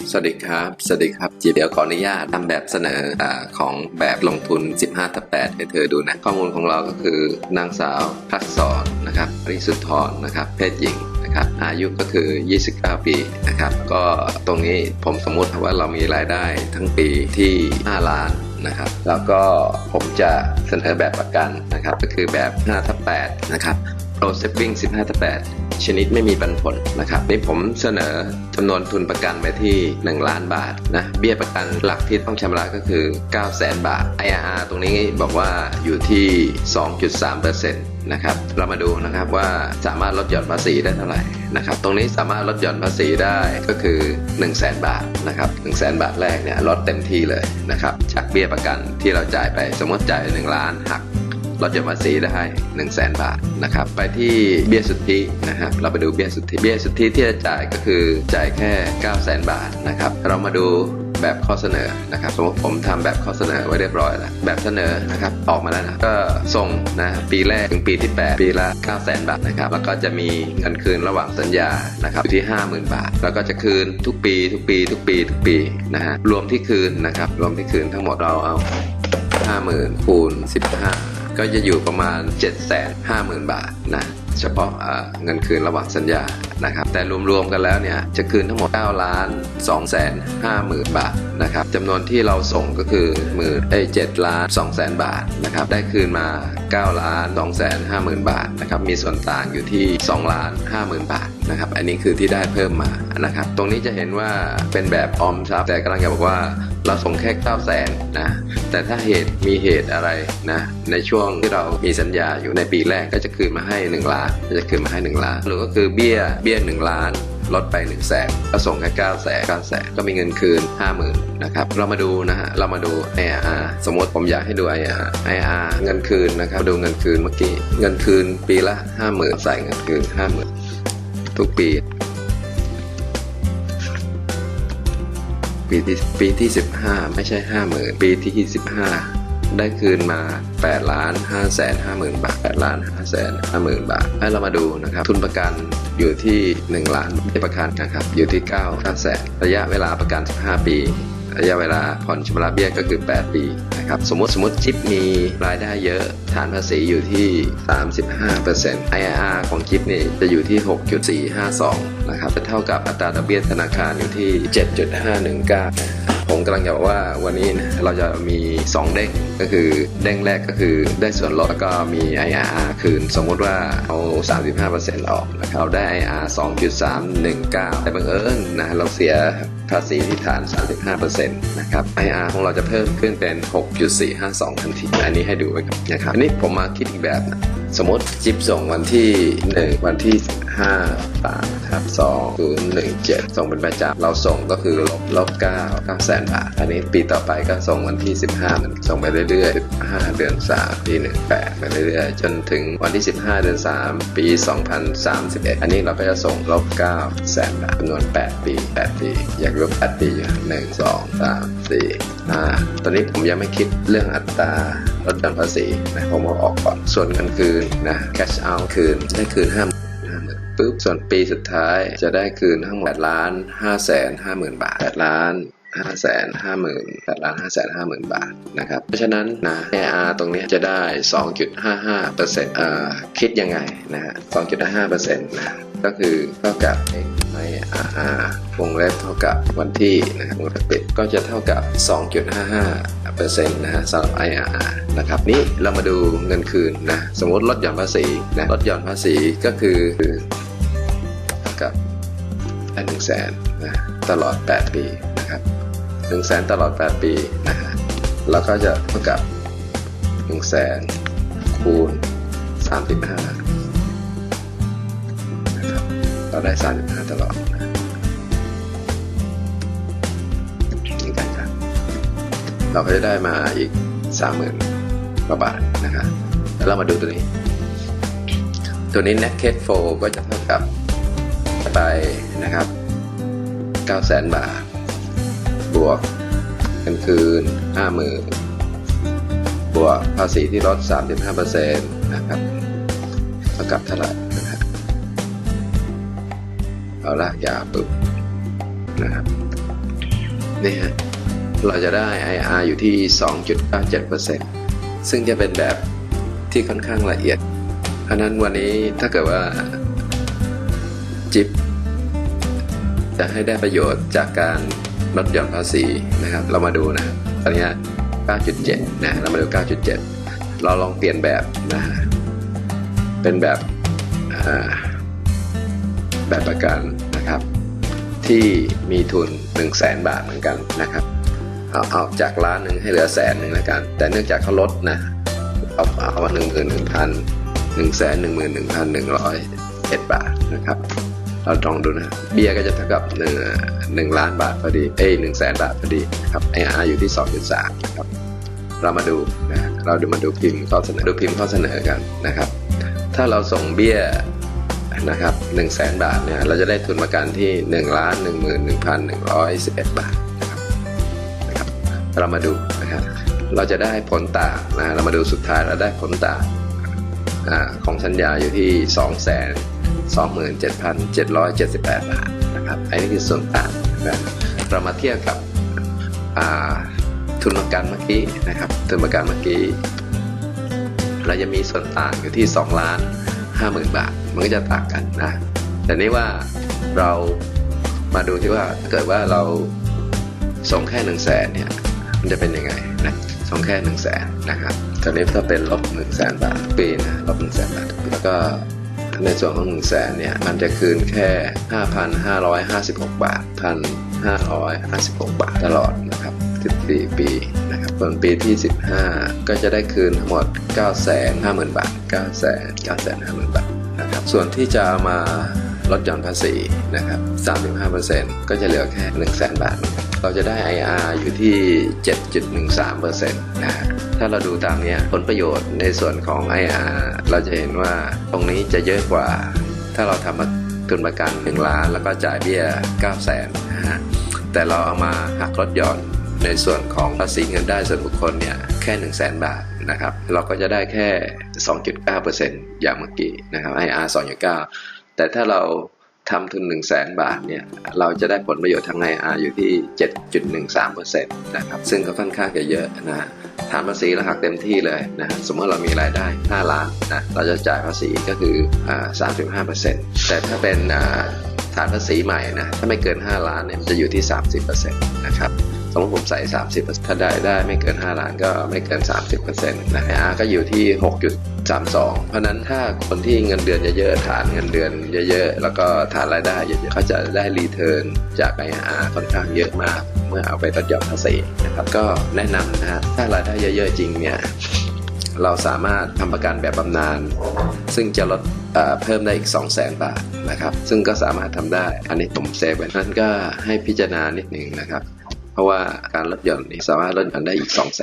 สวัสดีครับ สวัสดีครับจีเดี๋ยวขออนุญาตทำแบบเสนออของแบบลงทุน 15ทับ8ให้เธอดูนะ ข้อมูลของเราก็คือนางสาวพักษรนะครับริสุทธรนะครับ เพศหญิงนะครับ อายุก็คือ 29 ปีนะครับ ก็ตรงนี้ผมสมมุติว่าเรามีรายได้ทั้งปีที่ 5 ล้านนะครับแล้วก็ผมจะเสนอแบบประกันนะครับ ก็คือแบบ5ทับ8นะครับ Pro Saving 15ทับ8ชนิดไม่มีปันผลนะครับ นี่ผมเสนอจำนวนทุนประกันไปที่ 1 ล้านบาทนะ เบี้ยประกันหลักที่ต้องชำระก็คือ 9 0 0 0 0 0 บาท IRR ตรงนี้บอกว่าอยู่ที่ 2.3%นะครับ เรามาดูนะครับว่าสามารถลดหย่อนภาษีได้เท่าไหร่นะครับ ตรงนี้สามารถลดหย่อนภาษีได้ก็คือ 1 0 0 0 0แบาทนะครับ1 0 0 0 0 0บาทแรกเนี่ยลดเต็มที่เลยนะครับ จากเบี้ยประกันที่เราจ่ายไปสมมติจ่าย1ล้านหัก ลดหย่อนภาษีได้ 1 0 0 0 0แบาทนะครับไปที่เบี้ยสุทธินะครับเราไปดูเบี้ยสุทธิเบี้ยสุทธิที่จะจ่ายก็คือจ่ายแค่9 0 0 0 0 0 บาทนะครับเรามาดูแบบข้อเสนอนะครับสมมติผมทำแบบข้อเสนอไว้เรียบร้อยแล้วแบบเสนอนะครับออกมาแล้วนะก็ส่งนะปีแรกถึงปีที่ 8 ปีละ 9 0 0 0 0 0 บาทนะครับแล้วก็จะมีเงินคืนระหว่างสัญญานะครับอยู่ที่ 50,000 บาท แล้วก็จะคืนทุกปี ทุกปี ทุกปีทุกปีนะฮะรวมที่คืนนะครับรวมที่คืนทั้งหมดเราเอา 50,000คูณ15 ก็จะอยู่ประมาณ 750,000 บาทนะเฉพาะเงินคืนระหว่างสัญญานะครับแต่รวมๆกันแล้วเนี่ยจะคืนทั้งหมด 9 ล้าน2แสน50,000 บาทนะครับจำนวนที่เราส่งก็คือหมื่นเอ้ย7ล้าน2แสนบาทนะครับได้คืนมา 9 ล้าน2แสน50,000 บาทนะครับมีส่วนต่างอยู่ที่ 2 ล้าน 50,000 บาทนะครับอันนี้คือที่ได้เพิ่มมานะครับตรงนี้จะเห็นว่าเป็นแบบออมทรัพย์แต่กำลังจะบอกว่า เราส่งแค่9 0 0แสนนะ แต่ถ้าเหตุมีเหตุอะไรนะ ในช่วงที่เรามีสัญญาอยู่ในปีแรกก็จะคืนมาให้ 1 ล้านจะคืนมาให้ 1 ล้าน หรือก็คือเบี้ยเบี้ย 1 ล้านลดไป1 0 0 0 0แสนก็ส่งแค่9แสน9แสนก็มีเงินคืน 50,000นะครับเรามาดูนะฮะเรามาดู IR สมมติผมอยากให้ดู IR IR เงินคืนนะครับดูเงินคืนเมื่อกี้เงินคืนปีละ 50,000ใส่เงินคืน 50,000 ทุกปี ปีที่ปีที่ 15 ไม่ใช่50,000ปีที่ 15 ได้คืนมา8ล้าน5แสน50,000บาท8ล้าน5แสน50,000บาท ให้เรามาดูนะครับ ทุนประกันอยู่ที่ 1 ล้านไม่ประกันนะครับ อยู่ที่9 9แสนระยะเวลาประกัน 15 ปี ระยะเวลาผ่อนชำระเบี้ยก็คือ 8 ปีนะครับสมมติสมมติจิ๊บมีรายได้เยอะฐานภาษีอยู่ที่ 35% IRR ของจิ๊บนี่จะอยู่ที่ 6.452นะครับจะเท่ากับอัตราดอกเบี้ยธนาคารอยู่ที่ 7.519ผมกำลังจะบอกว่าวันนี้เราจะมี 2 เด้งก็คือเด้งแรกก็คือได้ส่วนลดแล้วก็มี IRR คืน สมมุติว่าเอา 35%ออกนะครับได้ IRR 2.319แต่บังเอิญนะเราเสีย ภาษีที่ฐาน 35%นะครับ IR ของเราจะเพิ่มขึ้นเป็น 6.452 ทันที อันนี้ให้ดูไว้ครับนะครับ อันนี้ผมมาคิดอีกแบบนะ สมมติจิ๊บส่งวันที่ 1 วันที่5 3ครับ2 0 1 7 ส่งเป็นประจำเราส่งก็คือลบลบ9 9แสนบาท อันนี้ปีต่อไปก็ส่งวันที่ 15 มันส่งไปเรื่อยๆ5เดือน 3 ปี 18 ไปเรื่อยๆ จนถึงวันที่ 15 เดือน 3 ปี 2031 อันนี้เราก็จะส่งลบ9แสนบาทจำนวน 8 ปี 8 ปี อยากลบ8ปี1 2 3 4 5ตอนนี้ผมยังไม่คิดเรื่องอัตรา ลดหย่อนภาษีนะผมเอาออกก่อน ส่วนเงินคืนนะ cash out คืนได้คืน5 50,000ปุ๊บส่วนปีสุดท้ายจะได้คืนทั้งหมดล้าน5แสน5หมื่นบาท8ล้าน5แสน5หมื่น8ล้าน5แสน5หมื่นบาทนะครับ เพราะฉะนั้นนะ AR ตรงนี้จะได้ 2.55เปอร์เซ็นต์เอ่อคิดยังไงนะฮะ2.55เปอร์เซ็นต์นะ ก็คือเท่ากับ IRR วงเล็บเท่ากับวันที่นะครับวงเล็บปิดก็จะเท่ากับ 2.55เปอร์เซ็นต์นะฮะสำหรับ IRR นะครับนี่เรามาดูเงินคืนนะสมมติลดหย่อนภาษีนะลดหย่อนภาษีก็คือเท่ากับหนึ่งแสนนะตลอด 8 ปีนะครับหนึ่งแสนตลอด 8 ปีนะฮะแล้วก็จะเท่ากับหนึ่งแสนคูณ 35 เราได้ 35 ตลอดนะนี่กันครับเราก็จะได้มาอีก 30,000กว่าบาทนะครับแล้วเรามาดูตัวนี้ ตัวนี้ net cash flow ก็จะเท่ากับไปนะครับ 900,000 บาท บวกเงินคืน 50,000 บวกภาษีที่ลด 35%นะครับเท่ากับเท่าไหร่ เอาละยาปุ๊บนะครับนี่ฮะเราจะได้ IR อยู่ที่ 2.97%ซึ่งจะเป็นแบบที่ค่อนข้างละเอียดเพราะนั้นวันนี้ถ้าเกิดว่าจิบจะให้ได้ประโยชน์จากการลดหย่อนภาษีนะครับ เรามาดูนะตอนนี้ 9.7 นะ เรามาดู 9.7 เราลองเปลี่ยนแบบนะฮะเป็นแบบแบบประกัน นะครับ ที่มีทุน 1 0 0 0 0แสนบาทเหมือนกันนะครับเอาเอาจากล้านหนึ่งให้เหลือแสนหนึ่งแล้วกัน แต่เนื่องจากเขาลดนะเอาเอาหนึ่งหมื่นหนึ่งพันหนึ่งแสนหนึ่งหมื่นหนึ่งพันหนึ่งร้อยเอ็ดบาทนะครับ เราลองดูนะ เบี้ยก็จะเท่ากับหนึ่งหนึ่งล้านบาทพอดี เอ้ยหนึ่งแสนบาทพอดีนะครับไออาร์อยู่ที่สองจุดสามนะครับ เรามาดูนะเราดูมาดูพิมพ์ข้อเสนอดูพิมพ์ข้อเสนอกันนะครับ ถ้าเราส่งเบี้ย นะครับหนึ่งแสนบาทเนี่ยเราจะได้ทุนประกันที่หนึ่งล้านหนึ่งหมื่นหนึ่งพันหนึ่งร้อยสิบเอ็ดบาทนะครับนะครับ เรามาดูนะครับเราจะได้ผลต่างนะเรามาดูสุดท้ายเราได้ผลต่างอของสัญญาอยู่ที่ 2 2 7 7 7 8 บาทนะครับอันนี้คือส่วนต่างนะเรามาเทียบกับทุนประกันเมื่อกี้นะครับทุนประกันเมื่อกี้ เราจะมีส่วนต่างอยู่ที่ 2 ล้าน 5หมื่นบาท มันก็จะต่างกันนะ แต่นี่ว่าเรามาดูที่ว่าถ้าเกิดว่าเราส่งแค่1 0 0 0 0แสนเนี่ยมันจะเป็นยังไงนะส่งแค่1 0 0 0 0แสนนะครับตอนนี้ถ้าเป็นลบ1 0 0 0 0แสนบาทปีนะลบ1 0 0 0 0แสนบาทแล้วก็ในส่วนของ1 0 0 0 0แสนเนี่ยมันจะคืนแค่ 5,556 บาท 1,556 บาทตลอดนะครับ14ปีนะครับ ส่วนปีที่ 15 ก็จะได้คืนทั้งหมด 950,000 บาท900,000 950,000 บาทนะครับ ส่วนที่จะเอามาลดหย่อนภาษีนะครับ 35%ก็จะเหลือแค่ 100,000 บาท เราจะได้ IR อยู่ที่ 7.13%นะฮะถ้าเราดูตามเนี้ยผลประโยชน์ในส่วนของ IR เราจะเห็นว่าตรงนี้จะเยอะกว่า ถ้าเราทำทุนประกัน 1 ล้าน แล้วก็จ่ายเบี้ย 9 0 0 0 0นะฮะแต่เราเอามาหักลดหย่อน ในส่วนของภาษีเงินได้ส่วนบุคคลเนี่ยแค่1 0 0 0 0แบาทนะครับเราก็จะได้แค่ 2.9%อย่างเมื่อกี้นะครับ IR 2.9 แต่ถ้าเราทำทุน 1 0 0 0 0แบาทเนี่ยเราจะได้ผลประโยชน์ทาง IR อยู่ที่ 7.13%นะครับซึ่งก็ค่อนข้างจะเยอะนะฐานภาษีเราหักเต็มที่เลยนะฮะสมมติเรามีรายได้ 5 ล้านนะเราจะจ่ายภาษีก็คืออ่า35%แต่ถ้าเป็นอ่าฐานภาษีใหม่นะถ้าไม่เกิน 5 ล้านเนี่ยมันจะอยู่ที่ 30%นะครับ มมติผมใส่ 30 ถ้าได้ได้ไม่เกิน 5 ล้านก็ไม่เกิน 30%นะฮะก็อยู่ที่ 6.32 เพราะฉะนั้นถ้าคนที่เงินเดือนเยอะๆฐานเงินเดือนเยอะๆ แล้วก็ฐานรายได้เยอะๆเขาจะได้รีเทิร์นจาก IRR ค่อนข้างเยอะมากเมื่อเอาไปลดหย่อนภาษีนะครับก็แนะนำนะฮะถ้ารายได้เยอะๆจริงเนี่ยเราสามารถทำประกันแบบบำนาญซึ่งจะลดเอ่อเพิ่มได้อีก 2 0 0 0 0 0 บาทนะครับ ซึ่งก็สามารถทำได้ อันนี้ผมเซฟไว้นั้นก็ให้พิจารณานิดหนึ่งนะครับ ราะว่าการลดหย่อนนี่สามารถลดหย่อนได้อีก2 0 0 0 0